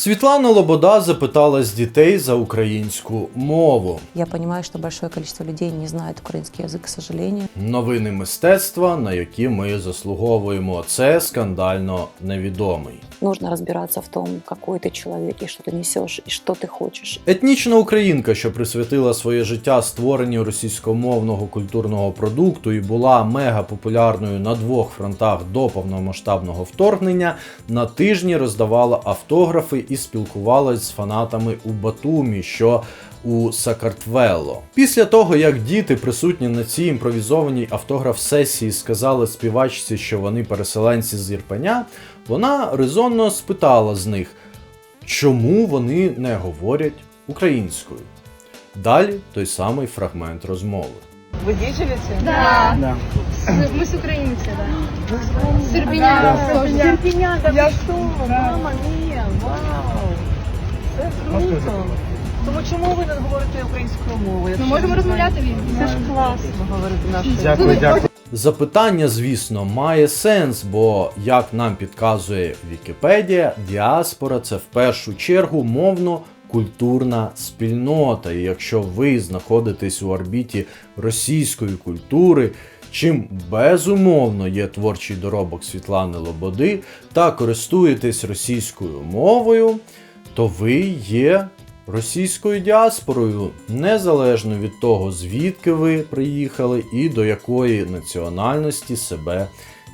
Світлана Лобода запитала з дітей за українську мову. Я понимаю, что большое количество людей не знает украинский язык, к сожалению. Новини мистецтва, на які ми заслуговуємо. Це скандально невідомий. Нужно разбираться в том, какой ты человек и что ты несешь, и что ты хочешь. Етнічна українка, що присвятила своє життя створенню російськомовного культурного продукту і була мега популярною на двох фронтах до повномасштабного вторгнення, на тижні роздавала автографи і спілкувалась з фанатами у Батумі, що у Сакартвело. Після того, як діти, присутні на цій імпровізованій автограф-сесії, сказали співачці, що вони переселенці з Ірпеня, вона резонно спитала з них, чому вони не говорять українською. Далі той самий фрагмент розмови. Вы здесь живете? Да. Да. Мы, мы с украинцы, да. С Ирпеня тоже. Терпеня, Я что? Мама мія, вау! Це круто. Тому чому ви не говорите українською мовою? Ми можемо розмовляти він. Це ж класно говорити нашою Дякую, дякую. Запитання, звісно, має сенс, бо, як нам підказує Вікіпедія, діаспора це в першу чергу мовно-культурна спільнота. І якщо ви знаходитесь у орбіті російської культури, чим безумовно є творчий доробок Світлани Лободи, та користуєтесь російською мовою, то ви є російською діаспорою, незалежно від того, звідки ви приїхали і до якої національності себе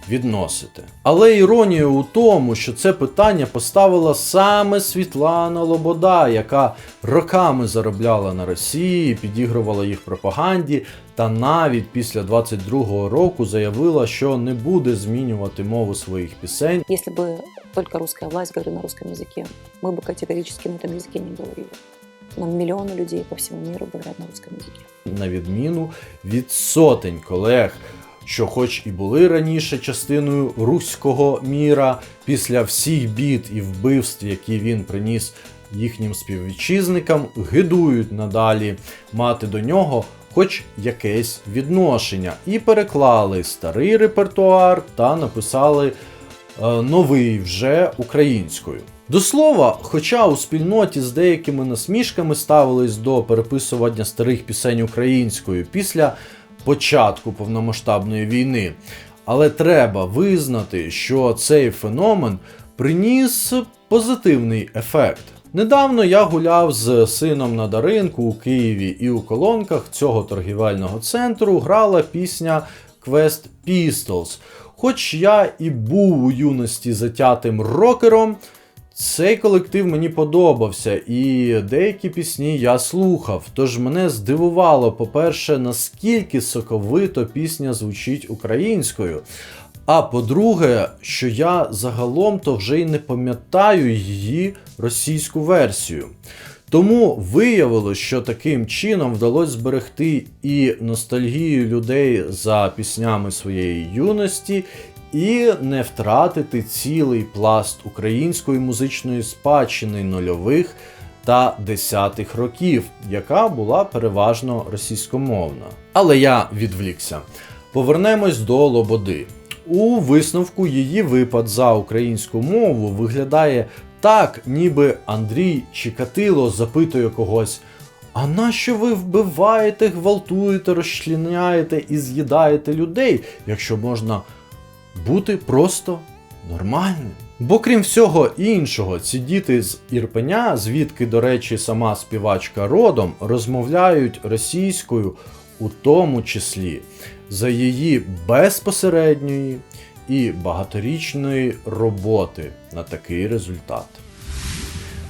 відносите. Але іронія у тому, що це питання поставила саме Світлана Лобода, яка роками заробляла на Росії, підігрувала їх пропаганді, та навіть після 22-го року заявила, що не буде змінювати мову своїх пісень Если бы только русская власть говорила на русском языке, мы бы категорически на этом языке не говорили. Но миллионы людей по всему миру говорят на русском языке. на відміну від сотень колег, що, хоч і були раніше частиною руського міра, після всіх бід і вбивств, які він приніс їхнім співвітчизникам, гидують надалі мати до нього. Хоч якесь відношення, і переклали старий репертуар та написали е, новий вже українською. До слова, хоча у спільноті з деякими насмішками ставились до переписування старих пісень українською після початку повномасштабної війни, але треба визнати, що цей феномен приніс позитивний ефект. Недавно я гуляв з сином на Даринку у Києві, і у колонках цього торгівельного центру грала пісня Quest Pistols. Хоч я і був у юності затятим рокером, цей колектив мені подобався, і деякі пісні я слухав. Тож мене здивувало, по-перше, наскільки соковито пісня звучить українською. А по-друге, що я загалом то вже й не пам'ятаю її російську версію. Тому виявилось, що таким чином вдалося зберегти і ностальгію людей за піснями своєї юності, і не втратити цілий пласт української музичної спадщини нульових та десятих років, яка була переважно російськомовна. Але я відвлікся. Повернемось до Лободи. У висновку її випад за українську мову виглядає так, ніби Андрій Чикатило запитує когось. А нащо ви вбиваєте, гвалтуєте, розчленяєте і з'їдаєте людей, якщо можна бути просто нормальним? Бо крім всього іншого, ці діти з Ірпеня, звідки, до речі, сама співачка родом, розмовляють російською, у тому числі за її безпосередньої і багаторічної роботи на такий результат.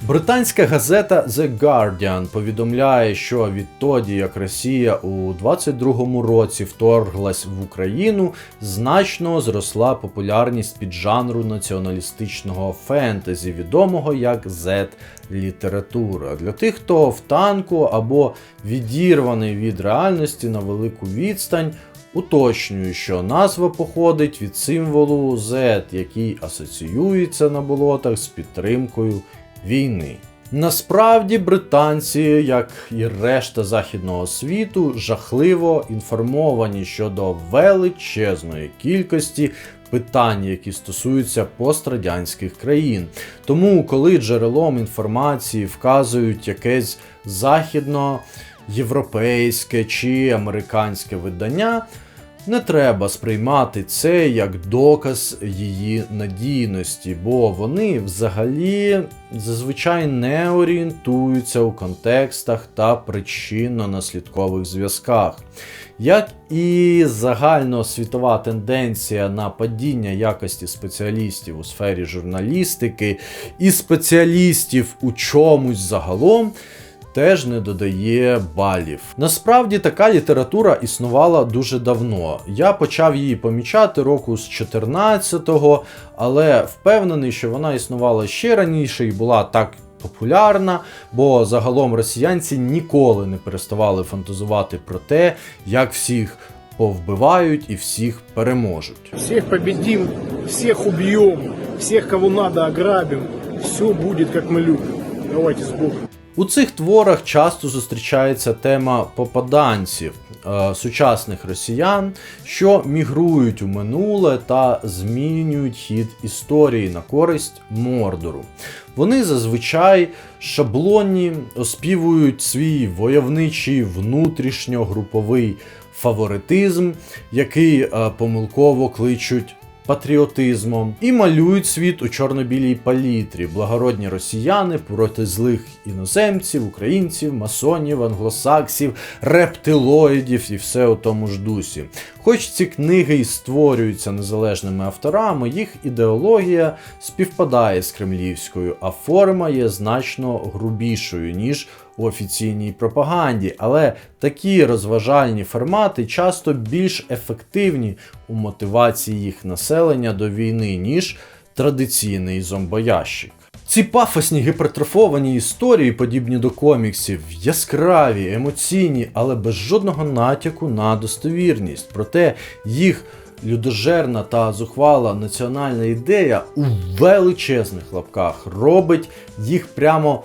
Британська газета The Guardian повідомляє, що відтоді, як Росія у 22-му році вторглась в Україну, значно зросла популярність піджанру націоналістичного фентезі, відомого як Z-література. Для тих, хто в танку або відірваний від реальності на велику відстань. Уточнюю, що назва походить від символу Z, який асоціюється на болотах з підтримкою війни. Насправді британці, як і решта західного світу, жахливо інформовані щодо величезної кількості питань, які стосуються пострадянських країн. Тому, коли джерелом інформації вказують якесь західноєвропейське чи американське видання, не треба сприймати це як доказ її надійності, бо вони взагалі зазвичай не орієнтуються у контекстах та причинно-наслідкових зв'язках. Як і загальносвітова тенденція на падіння якості спеціалістів у сфері журналістики і спеціалістів у чомусь загалом теж не додає балів. Насправді така література існувала дуже давно. Я почав її помічати року з 14-го, але впевнений, що вона існувала ще раніше і була так. Популярна, бо загалом росіянці ніколи не переставали фантазувати про те, як всіх повбивають і всіх переможуть. Всех победим, всех убьем, всех, кого надо, ограбим. Все будет, как мы любим. Давайте с Богом. У цих творах часто зустрічається тема попаданців, е, сучасних росіян, що мігрують у минуле та змінюють хід історії на користь Мордору. Вони зазвичай шаблонні оспівують свій войовничий внутрішньогруповий фаворитизм, який е, помилково кличуть патріотизмом і малюють світ у чорно-білій палітрі, благородні росіяни проти злих іноземців, українців, масонів, англосаксів, рептилоїдів і все у тому ж дусі. Хоч ці книги і створюються незалежними авторами, їх ідеологія співпадає з кремлівською, а форма є значно грубішою, ніж у офіційній пропаганді, але такі розважальні формати часто більш ефективні у мотивації їх населення до війни, ніж традиційний зомбоящик. Ці пафосні гіпертрофовані історії, подібні до коміксів, яскраві, емоційні, але без жодного натяку на достовірність. Проте їх людожерна та зухвала національна ідея у величезних лапках робить їх прямо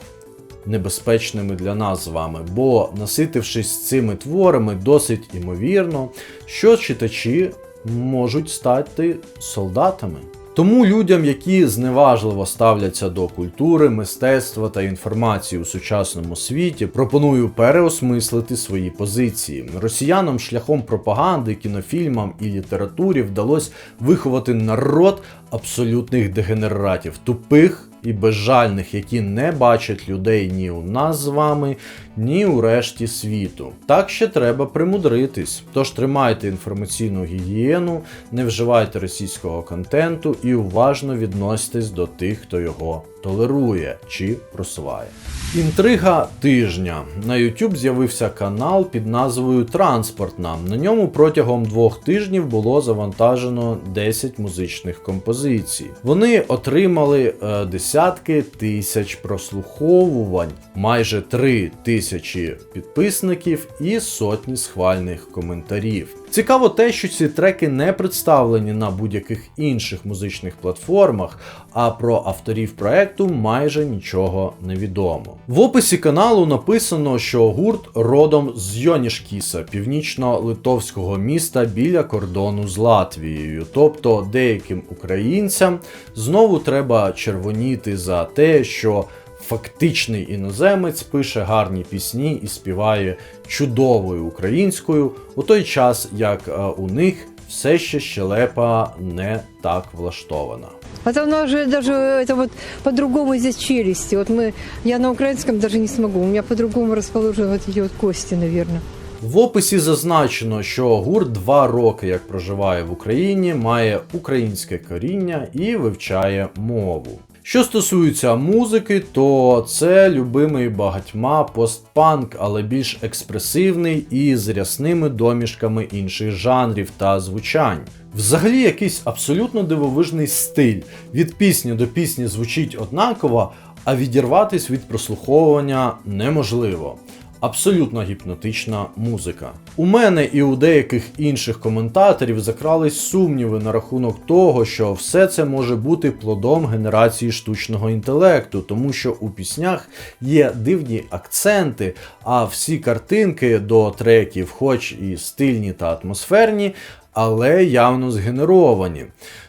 небезпечними для нас з вами, бо наситившись цими творами, досить імовірно, що читачі можуть стати солдатами. Тому людям, які зневажливо ставляться до культури, мистецтва та інформації у сучасному світі, пропоную переосмислити свої позиції. Росіянам шляхом пропаганди, кінофільмам і літературі вдалося виховати народ абсолютних дегенератів, тупих і безжальних, які не бачать людей ні у нас з вами, ні у решті світу. Так ще треба примудритись. Тож тримайте інформаційну гігієну, не вживайте російського контенту і уважно відноситесь до тих, хто його толерує чи просуває. Інтрига тижня. На YouTube з'явився канал під назвою Транспортна. На ньому протягом двох тижнів було завантажено 10 музичних композицій. Вони отримали е, десятки тисяч прослуховувань, майже 3 тисячі підписників і сотні схвальних коментарів. Цікаво те, що ці треки не представлені на будь-яких інших музичних платформах, а про авторів проекту майже нічого не відомо. В описі каналу написано, що гурт родом з Йонішкіса, північно-литовського міста біля кордону з Латвією. Тобто деяким українцям знову треба червоніти за те, що фактичний іноземець пише гарні пісні і співає чудовою українською, у той час як е, у них все ще щелепа не так влаштована. А то у нас же даже это вот по-другому здесь челюсти. Вот мы, я на украинском даже не смогу. У меня по-другому расположены вот эти вот кости, наверное. В описі зазначено, що гурт два роки як проживає в Україні, має українське коріння і вивчає мову. Що стосується музики, то це любимий багатьма постпанк, але більш експресивний і з рясними домішками інших жанрів та звучань. Взагалі якийсь абсолютно дивовижний стиль. Від пісні до пісні звучить однаково, а відірватись від прослуховування неможливо. Абсолютно гіпнотична музика. У мене і у деяких інших коментаторів закрались сумніви на рахунок того, що все це може бути плодом генерації штучного інтелекту, тому що у піснях є дивні акценти, а всі картинки до треків, хоч і стильні та атмосферні, але явно згенеровані.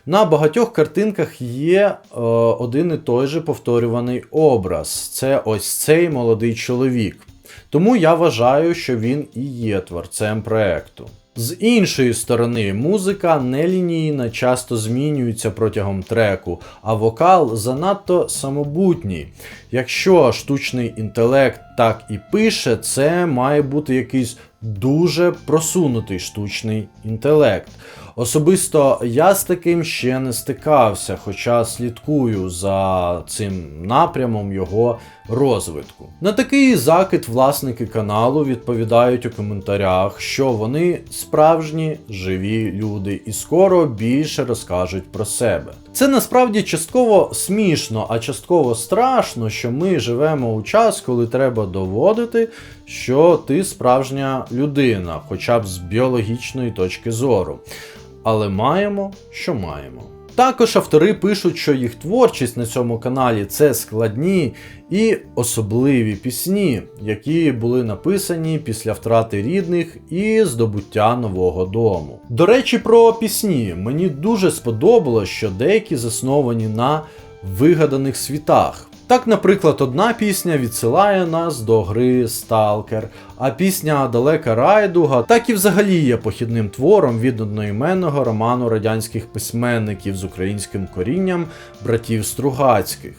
На багатьох картинках є е, один і той же повторюваний образ. Це ось цей молодий чоловік. Тому я вважаю, що він і є творцем проекту. З іншої сторони, музика нелінійна, часто змінюється протягом треку, а вокал занадто самобутній. Якщо штучний інтелект так і пише, це має бути якийсь дуже просунутий штучний інтелект. Особисто я з таким ще не стикався, хоча слідкую за цим напрямом його розвитку. На такий закид власники каналу відповідають у коментарях, що вони справжні живі люди і скоро більше розкажуть про себе. Це насправді частково смішно, а частково страшно, що ми живемо у час, коли треба доводити, що ти справжня людина, хоча б з біологічної точки зору. Але маємо, що маємо. Також автори пишуть, що їх творчість на цьому каналі це складні і особливі пісні, які були написані після втрати рідних і здобуття нового дому. До речі, про пісні мені дуже сподобалось, що деякі засновані на вигаданих світах. Так, наприклад, одна пісня відсилає нас до гри Сталкер, а пісня Далека Райдуга так і взагалі є похідним твором від одноіменного роману радянських письменників з українським корінням братів Стругацьких.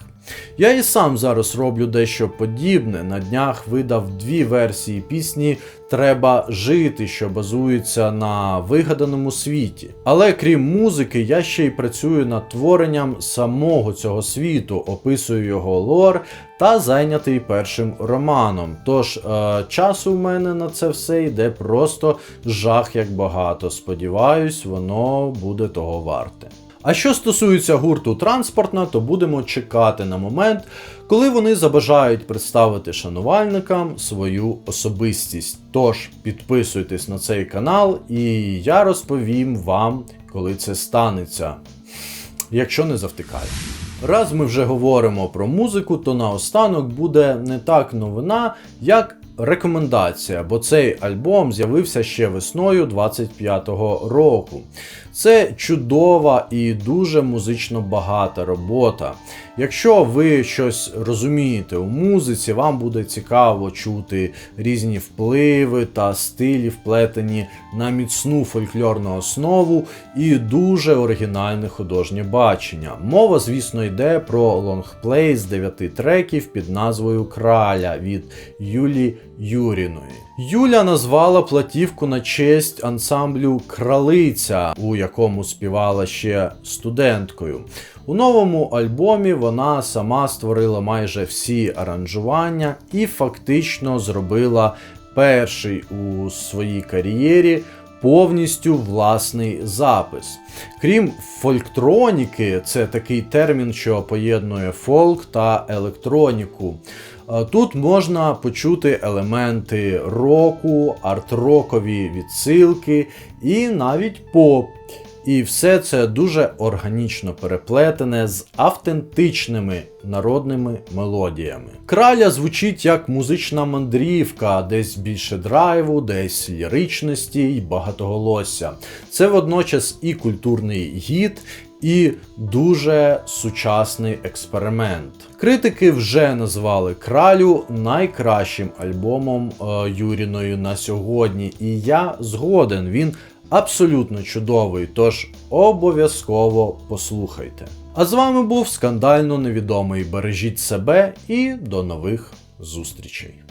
Я і сам зараз роблю дещо подібне. На днях видав дві версії пісні Треба жити, що базується на вигаданому світі. Але крім музики, я ще й працюю над творенням самого цього світу, описую його лор та зайнятий першим романом. Тож е, часу в мене на це все йде просто жах як багато. Сподіваюсь, воно буде того варте. А що стосується гурту транспортна, то будемо чекати на момент, коли вони забажають представити шанувальникам свою особистість. Тож підписуйтесь на цей канал, і я розповім вам, коли це станеться, якщо не завтикаю. Раз ми вже говоримо про музику, то наостанок буде не так новина, як рекомендація, бо цей альбом з'явився ще весною 25-го року. Це чудова і дуже музично багата робота. Якщо ви щось розумієте у музиці, вам буде цікаво чути різні впливи та стилі, вплетені на міцну фольклорну основу і дуже оригінальне художнє бачення. Мова, звісно, йде про лонгплей з 9 треків під назвою Краля від Юлі Юріної. Юля назвала платівку на честь ансамблю Кралиця, у якому співала ще студенткою. У новому альбомі вона сама створила майже всі аранжування і фактично зробила перший у своїй кар'єрі повністю власний запис. Крім фольктроніки, це такий термін, що поєднує фолк та електроніку. Е, Тут можна почути елементи року, арт-рокові відсилки і навіть поп. І все це дуже органічно переплетене з автентичними народними мелодіями. Краля звучить як музична мандрівка, десь більше драйву, десь ліричності й багатоголосся. Це водночас і культурний гід, і дуже сучасний експеримент. Критики вже назвали кралю найкращим альбомом е, Юріною на сьогодні, і я згоден. Він абсолютно чудовий, тож обов'язково послухайте. А з вами був скандально невідомий. Бережіть себе і до нових зустрічей.